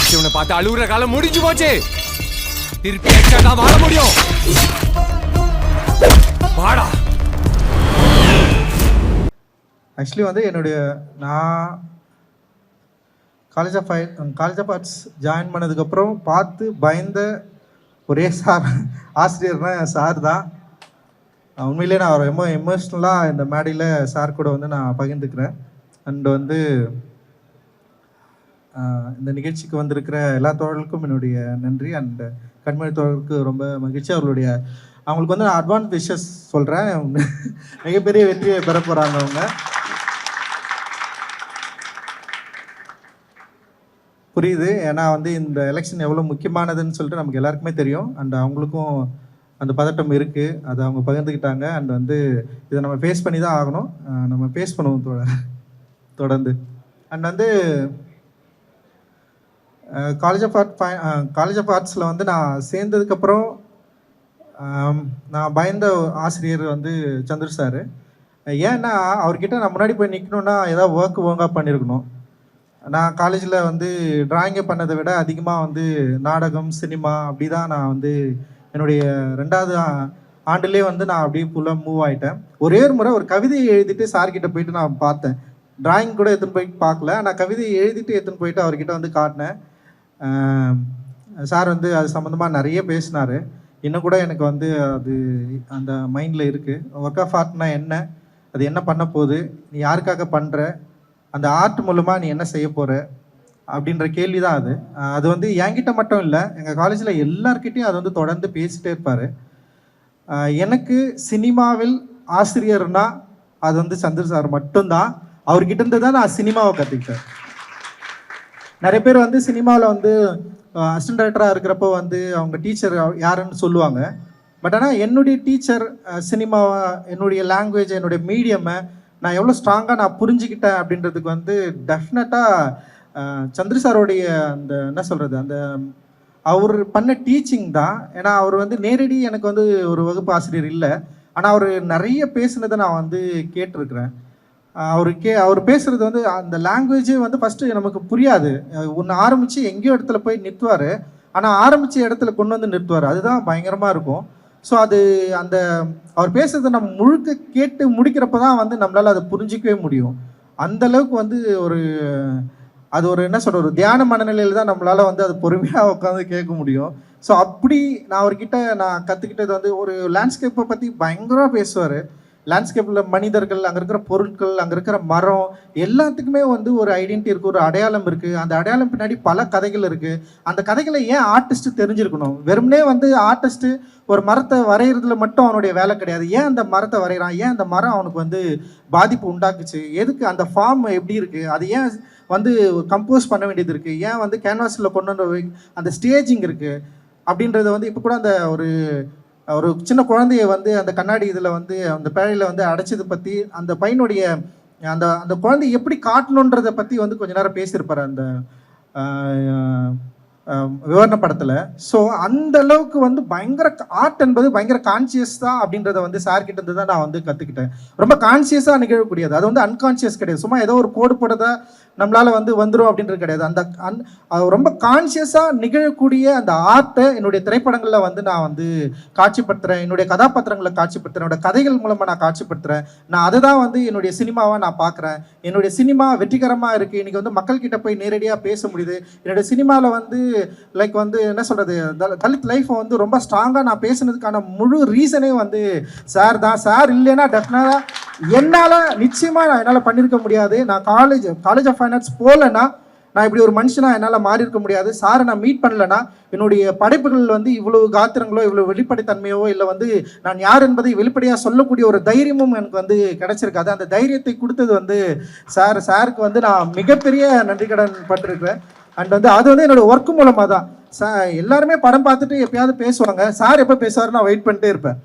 அடிச்சவனை பார்த்து அழுகுற காலம் முடிஞ்சு போச்சு. திருப்பி அடிச்சா தான் வாழ முடியும். வாடா. ஆக்சுவலி வந்து என்னுடைய நான் college of college of arts join பண்ணதுக்கப்புறம் பார்த்து பயந்த ஒரே சார் ஆசிரியர்னா என் சார் தான். அஹ் உண்மையிலேயே நான் ரொம்ப எமோஷ்னலாக இந்த மேடையில் சார் கூட வந்து நான் பகிர்ந்துக்கிறேன். அண்ட் வந்து இந்த நிகழ்ச்சிக்கு வந்திருக்கிற எல்லா தோழர்களுக்கும் என்னுடைய நன்றி அண்ட் கண்மணி தோழருக்கு ரொம்ப மகிழ்ச்சி. அவர்களுடைய அவங்களுக்கு வந்து நான் அட்வான்ஸ் விஷஸ் சொல்கிறேன் மிகப்பெரிய வெற்றியை பெற போகிறாங்க அவங்க. புரியுது. ஏன்னா வந்து இந்த எலெக்ஷன் எவ்வளோ முக்கியமானதுன்னு சொல்லிட்டு நமக்கு எல்லாருக்குமே தெரியும். அண்ட் அவங்களுக்கும் அந்த பதட்டம் இருக்குது அதை அவங்க பகிர்ந்துக்கிட்டாங்க அண்ட் வந்து இதை நம்ம ஃபேஸ் பண்ணி தான் ஆகணும் நம்ம ஃபேஸ் பண்ணுவோம் தொடர்ந்து. அண்ட் வந்து college of art college of ஆர்ட்ஸில் வந்து நான் சேர்ந்ததுக்கப்புறம் நான் பயந்த ஆசிரியர் வந்து சந்திர சார் ஏன்னா அவர்கிட்ட நான் முன்னாடி போய் நிற்கணுன்னா ஏதாவது ஒர்க் ஒழுங்காக பண்ணியிருக்கணும் நான் காலேஜில் வந்து டிராயிங்கை பண்ணதை விட அதிகமாக வந்து நாடகம் சினிமா அப்படி தான் நான் வந்து என்னுடைய ரெண்டாவது ஆண்டுலேயே வந்து நான் அப்படியே ஃபுல்லாக மூவ் ஆகிட்டேன் ஒரே ஒரு முறை ஒரு கவிதையை எழுதிட்டு சார்கிட்ட போயிட்டு நான் பார்த்தேன். டிராயிங் கூட எடுத்துன்னு போய் பார்க்கல. நான் கவிதையை எழுதிட்டு எடுத்துன்னு போயிட்டு அவர்கிட்ட வந்து காட்டினேன். சார் வந்து அது சம்மந்தமாக நிறைய பேசினார். இன்னும் கூட எனக்கு வந்து அது அந்த மைண்டில் இருக்குது ஒர்க் ஆஃப் ஆர்ட்னா என்ன? அது என்ன பண்ண போகுது? நீ யாருக்காக பண்ணுற அந்த ஆர்ட் மூலமாக நீ என்ன செய்ய போகிற அப்படின்ற கேள்வி தான் அது. அது வந்து என்கிட்ட மட்டும் இல்லை எங்கள் காலேஜில் எல்லார்கிட்டையும் அது வந்து தொடர்ந்து பேசிகிட்டே இருப்பார். எனக்கு சினிமாவில் ஆசிரியர்னா அது வந்து சந்திர சார் மட்டும்தான். அவர்கிட்ட இருந்து தான் நான் சினிமாவை கற்றுக்கிட்டேன் நிறைய பேர் வந்து சினிமாவில் வந்து அசிஸ்டன்ட் டைரக்டராக இருக்கிறப்போ வந்து அவங்க டீச்சர் யாருன்னு சொல்லுவாங்க. பட் ஆனால் என்னுடைய டீச்சர் சினிமாவை என்னுடைய லாங்குவேஜ் என்னுடைய மீடியமை நான் எவ்வளோ ஸ்ட்ராங்காக நான் புரிஞ்சுக்கிட்டேன் அப்படின்றதுக்கு வந்து டெஃபினட்டாக சந்திர சாரோடைய அந்த என்ன சொல்கிறது அந்த அவர் பண்ண டீச்சிங் தான். ஏன்னா அவர் வந்து நேரடி எனக்கு வந்து ஒரு வகுப்பு ஆசிரியர் இல்லை. ஆனால் அவர் நிறைய பேசுனதை நான் வந்து கேட்டிருக்கிறேன். அவர் கே அவர் பேசுறது வந்து அந்த லாங்குவேஜே வந்து ஃபஸ்ட்டு நமக்கு புரியாது. ஒன்று ஆரம்பித்து எங்கேயோ இடத்துல போய் நிறுத்துவார். ஆனால் ஆரம்பித்த இடத்துல கொண்டு வந்து நிறுத்துவார். அதுதான் பயங்கரமாக இருக்கும். ஸோ அது அந்த அவர் பேசுகிறத நம்ம முழுக்க கேட்டு முடிக்கிறப்ப தான் வந்து நம்மளால் அதை புரிஞ்சிக்கவே முடியும். அந்த அளவுக்கு வந்து ஒரு அது ஒரு என்ன சொல்கிற ஒரு தியான மனநிலையில் தான் நம்மளால் வந்து அது பொறுமையாக உட்காந்து கேட்க முடியும். ஸோ அப்படி நான் அவர்கிட்ட நான் கற்றுக்கிட்டது வந்து ஒரு லேண்ட்ஸ்கேப்பை பற்றி பயங்கரமாக பேசுவார். லேண்ட்ஸ்கேப்பில் மனிதர்கள் அங்கே இருக்கிற பொருட்கள் அங்கே இருக்கிற மரம் எல்லாத்துக்குமே வந்து ஒரு ஐடென்டிட்டி இருக்குது ஒரு அடையாளம் இருக்குது அந்த அடையாளம் பின்னாடி பல கதைகள் இருக்குது அந்த கதைகளை ஏன் ஆர்டிஸ்ட்டு தெரிஞ்சிருக்கணும்? வெறுமனே வந்து ஆர்டிஸ்ட்டு ஒரு மரத்தை வரைகிறதுல மட்டும் அவனுடைய வேலை கிடையாது. ஏன் அந்த மரத்தை வரைகிறான் ஏன் அந்த மரம் அவனுக்கு வந்து பாதிப்பு உண்டாக்குச்சு? எதுக்கு அந்த ஃபார்ம் எப்படி இருக்குது அது ஏன் வந்து கம்போஸ் பண்ண வேண்டியது இருக்குது ஏன் வந்து கேன்வாஸில் கொண்டு வந்து அந்த ஸ்டேஜிங் இருக்குது அப்படின்றத வந்து இப்போ கூட அந்த ஒரு ஒரு சின்ன குழந்தைய வந்து அந்த கண்ணாடி இதில் வந்து அந்த பேழையில் வந்து அடைச்சது பற்றி அந்த பையனுடைய அந்த அந்த குழந்தைய எப்படி காட்டணுன்றதை பற்றி வந்து கொஞ்ச நேரம் பேசியிருப்பார் அந்த விவரண படத்தில். ஸோ அந்த அளவுக்கு வந்து பயங்கர ஆர்ட் என்பது பயங்கர கான்சியஸ் தான் அப்படின்றத வந்து சார்கிட்ட இருந்து தான் நான் வந்து கற்றுக்கிட்டேன் ரொம்ப கான்சியஸாக நிகழக்கூடியது. அது வந்து அன்கான்சியஸ் கிடையாது. சும்மா ஏதோ ஒரு கோடு போடுறதா நம்மளால் வந்து வந்துடும் அப்படின்றது கிடையாது. அந்த அன் ரொம்ப கான்சியஸாக நிகழக்கூடிய அந்த ஆர்ட்டை என்னுடைய திரைப்படங்களில் வந்து நான் வந்து காட்சிப்படுத்துகிறேன் என்னுடைய கதாபாத்திரங்களை காட்சிப்படுத்துகிறேன் என்னோட கதைகள் மூலமாக நான் காட்சிப்படுத்துகிறேன் நான் அதை தான் வந்து என்னுடைய சினிமாவாக நான் பார்க்குறேன் என்னுடைய சினிமா வெற்றிகரமாக இருக்குது இன்றைக்கி வந்து மக்கள்கிட்ட போய் நேரடியாக பேச முடியுது. என்னுடைய சினிமாவில் வந்து லைக் வந்து என்ன சொல்கிறது தலித் லைஃப்பை வந்து ரொம்ப ஸ்ட்ராங்காக நான் பேசுனதுக்கான முழு ரீசனே வந்து சார் தான். சார் இல்லைன்னா டெஃபினட்டாக என்னால் நிச்சயமாக நான் என்னால் பண்ணியிருக்க முடியாது. நான் college college of fine arts போகலன்னா நான் இப்படி ஒரு மனுஷனாக என்னால் மாறி இருக்க முடியாது. சாரை நான் மீட் பண்ணலனா என்னுடைய படைப்புகள் வந்து இவ்வளவு காத்திரங்களோ இவ்வளோ வெளிப்படைத்தன்மையோ இல்லை வந்து நான் யார் என்பதை வெளிப்படையாக சொல்லக்கூடிய ஒரு தைரியமும் எனக்கு வந்து கிடைச்சிருக்காது. அந்த தைரியத்தை கொடுத்தது வந்து சார் சாருக்கு வந்து நான் மிகப்பெரிய நன்றி கடன் பட்டிருக்கிறேன். அண்ட் வந்து அது வந்து என்னோடய ஒர்க் மூலமாக தான் சார் எல்லாருமே படம் பார்த்துட்டு எப்பயாவது பேசுவாங்க. சார் எப்போ பேசுவார் நான் வெயிட் பண்ணிட்டே இருப்பேன்.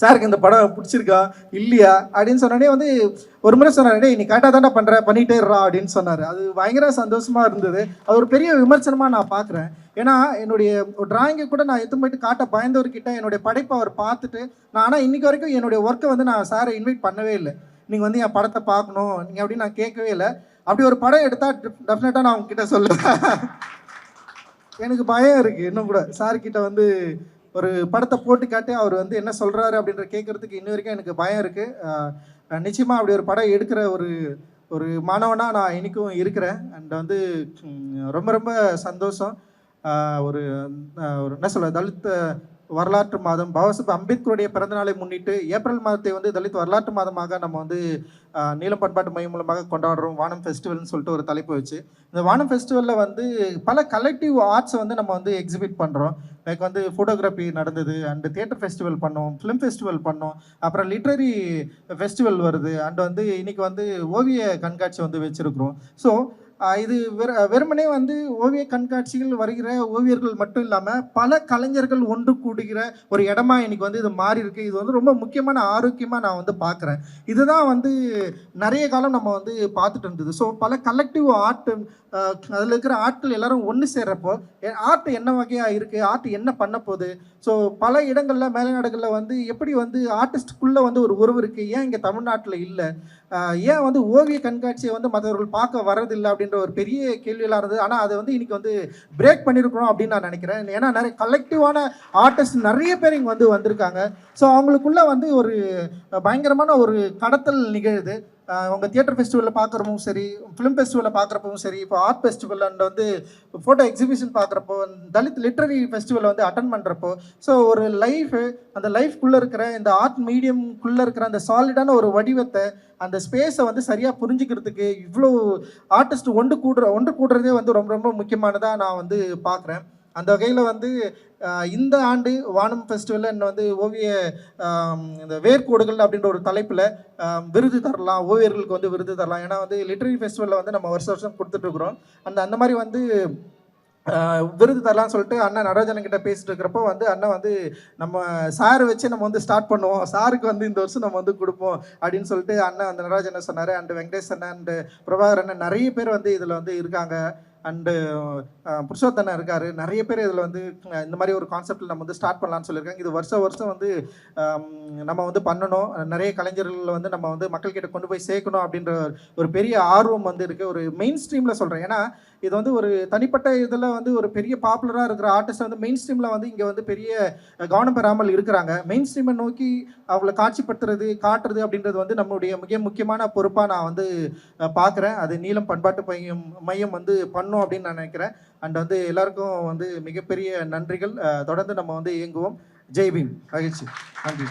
சாருக்கு இந்த படம் பிடிச்சிருக்கா? இல்லையா? அப்படின்னு சொன்னோடனே வந்து ஒரு முறை சொன்னார் நீ கரெக்டாக தானே பண்ணுற பண்ணிகிட்டே இருறா அப்படின்னு சொன்னார். அது பயங்கர சந்தோஷமாக இருந்தது. அது ஒரு பெரிய விமர்சனமாக நான் பார்க்குறேன் ஏன்னா என்னுடைய டிராயிங்கை கூட நான் எடுத்து போயிட்டு காட்ட பயந்தவர்கிட்ட என்னுடைய படைப்பை அவர் பார்த்துட்டு நான் ஆனால் இன்றைக்கி வரைக்கும் என்னுடைய ஒர்க்கை வந்து நான் சாரை இன்வைட் பண்ணவே இல்லை. நீங்கள் வந்து என் படத்தை பார்க்கணும். நீங்கள் அப்படின்னு நான் கேட்கவே இல்லை. அப்படி ஒரு படம் எடுத்தால் டெஃபினட்டாக நான் உங்ககிட்ட சொல்லுவேன். எனக்கு பயம் இருக்குது இன்னும் கூட. சார்கிட்ட வந்து ஒரு படத்தை போட்டு காட்டி அவர் வந்து என்ன சொல்கிறாரு அப்படின்ற கேட்குறதுக்கு இன்ன வரைக்கும் எனக்கு பயம் இருக்குது நிச்சயமாக அப்படி ஒரு படம் எடுக்கிற ஒரு ஒரு மாணவனாக நான் இன்றைக்கும் இருக்கிறேன். அண்ட் வந்து ரொம்ப ரொம்ப சந்தோஷம். ஒரு ஒரு என்ன சொல்ல தலித் வரலாற்று மாதம். பாபாசாஹிப் அம்பேத்கருடைய பிறந்தநாளை முன்னிட்டு ஏப்ரல் மாதத்தை வந்து தலித் வரலாற்று மாதமாக நம்ம வந்து நீளம் பண்பாட்டு மையம் மூலமாக கொண்டாடுறோம். வானம் ஃபெஸ்டிவல்னு சொல்லிட்டு ஒரு தலைப்பு வச்சு. இந்த வானம் ஃபெஸ்டிவலில் வந்து பல கலெக்டிவ் ஆர்ட்ஸை வந்து நம்ம வந்து எக்ஸிபிட் பண்ணுறோம் லைக் வந்து ஃபோட்டோகிராஃபி நடந்தது அண்டு தியேட்டர் ஃபெஸ்டிவல் பண்ணோம் ஃபிலிம் ஃபெஸ்டிவல் பண்ணோம். அப்புறம் லிட்ரரி ஃபெஸ்டிவல் வருது அண்ட் வந்து இன்றைக்கி வந்து ஓவிய கண்காட்சி வந்து வச்சுருக்குறோம். ஸோ இது வெறுமனே வந்து ஓவிய கண்காட்சிகள் வருகிற ஓவியர்கள் மட்டும் இல்லாமல் பல கலைஞர்கள் ஒன்று கூடுகிற ஒரு இடமா இன்னைக்கு வந்து இது மாறி இருக்கு. இது வந்து ரொம்ப முக்கியமான ஆரோக்கியமாக நான் வந்து பார்க்குறேன் இதுதான் வந்து நிறைய காலம் நம்ம வந்து பார்த்துட்டு இருந்தது. ஸோ பல கலெக்டிவ் ஆர்ட் அதில் இருக்கிற ஆட்கள் எல்லாரும் ஒன்று சேர்றப்போ ஆர்ட் என்ன வகையாக இருக்குது ஆர்ட் என்ன பண்ண போகுது? ஸோ பல இடங்களில் மேலநாடுகளில் வந்து எப்படி வந்து ஆர்டிஸ்டுக்குள்ளே வந்து ஒரு உறவு இருக்குது ஏன் இங்கே தமிழ்நாட்டில் இல்லை? ஏன் வந்து ஓவிய கண்காட்சியை வந்து மற்றவர்கள் பார்க்க வரதில்லை அப்படின்ற ஒரு பெரிய கேள்வியெல்லாம் இருந்தது. ஆனால் அதை வந்து இன்னைக்கு வந்து பிரேக் பண்ணியிருக்கணும் அப்படின்னு நான் நினைக்கிறேன். ஏன்னா நிறைய கலெக்டிவான ஆர்டிஸ்ட் நிறைய பேர் இங்கே வந்து வந்திருக்காங்க. ஸோ அவங்களுக்குள்ள வந்து ஒரு பயங்கரமான ஒரு கடத்தல் நிகழுது. அவங்க தியேட்டர் ஃபெஸ்டிவலில் பார்க்குறப்பவும் சரி ஃபிலிம் ஃபெஸ்டிவலில் பார்க்குறப்பவும் சரி இப்போ ஆர்ட் ஃபெஸ்டிவல் அண்ட் வந்து ஃபோட்டோ எக்ஸிபிஷன் பார்க்குறப்போ தலித் லிட்ரரி ஃபெஸ்டிவலை வந்து அட்டன் பண்ணுறப்போ ஸோ ஒரு லைஃப் அந்த லைஃப்குள்ளே இருக்கிற இந்த ஆர்ட் மீடியம்குள்ளே இருக்கிற அந்த சாலிடான ஒரு வடிவத்தை அந்த ஸ்பேஸை வந்து சரியாக புரிஞ்சுக்கிறதுக்கு இவ்வளோ ஆர்டிஸ்ட் ஒன்று கூடுற ஒன்று கூடுறதே வந்து ரொம்ப ரொம்ப முக்கியமானதாக நான் வந்து பார்க்குறேன் அந்த வகையில் வந்து இந்த ஆண்டு வானம் ஃபெஸ்டிவலில் என்ன வந்து ஓவிய இந்த வேர்கோடுகள் அப்படின்ற ஒரு தலைப்பில் விருது தரலாம் ஓவியர்களுக்கு வந்து விருது தரலாம். ஏன்னா வந்து லிட்ரரி ஃபெஸ்டிவலில் வந்து நம்ம வருஷம் வருஷம் கொடுத்துட்ருக்குறோம் அந்த அந்த மாதிரி வந்து விருது தரலாம்னு சொல்லிட்டு அண்ணன் நடராஜன் கிட்ட பேசிட்டு இருக்கிறப்போ வந்து அண்ணன் வந்து நம்ம சார் வச்சு நம்ம வந்து ஸ்டார்ட் பண்ணுவோம். சாருக்கு வந்து இந்த வருஷம் நம்ம வந்து கொடுப்போம் அப்படின்னு சொல்லிட்டு அண்ணன் அந்த நடராஜன் சொன்னார். அண்டு வெங்கடேஷ் அண்ணன் அண்டு பிரபாகர் அண்ணன் நிறைய பேர் வந்து இதில் வந்து இருக்காங்க. அண்டு uh, uh, புருஷோத்தனை இருக்கார். நிறைய பேர் இதில் வந்து இந்த மாதிரி ஒரு கான்செப்டில் நம்ம வந்து ஸ்டார்ட் பண்ணலாம்னு சொல்லியிருக்காங்க. இது வருஷம் வருஷம் வந்து நம்ம வந்து பண்ணணும். நிறைய கலைஞர்கள் வந்து நம்ம வந்து மக்கள்கிட்ட கொண்டு போய் சேர்க்கணும் அப்படின்ற ஒரு பெரிய ஆர்வம் வந்து இருக்குது ஒரு மெயின் ஸ்ட்ரீமில் சொல்கிறேன் ஏன்னா இது வந்து ஒரு தனிப்பட்ட இதில் வந்து ஒரு பெரிய பாப்புலராக இருக்கிற ஆர்டிஸ்ட் வந்து மெயின் ஸ்ட்ரீமில் வந்து இங்கே வந்து பெரிய கவனம் பெறாமல் இருக்கிறாங்க. மெயின் ஸ்ட்ரீமை நோக்கி அவளை காட்சிப்படுத்துறது காட்டுறது அப்படின்றது வந்து நம்மளுடைய மிக முக்கியமான பொறுப்பாக நான் வந்து பார்க்குறேன். அது நீளம் பண்பாட்டு மையம் மையம் வந்து பண்ணும் அப்படின்னு நான் நினைக்கிறேன். அண்ட் வந்து எல்லாருக்கும் வந்து மிகப்பெரிய நன்றிகள். தொடர்ந்து நம்ம வந்து இயங்குவோம். ஜெய்பீம் மகிழ்ச்சி. நன்றி.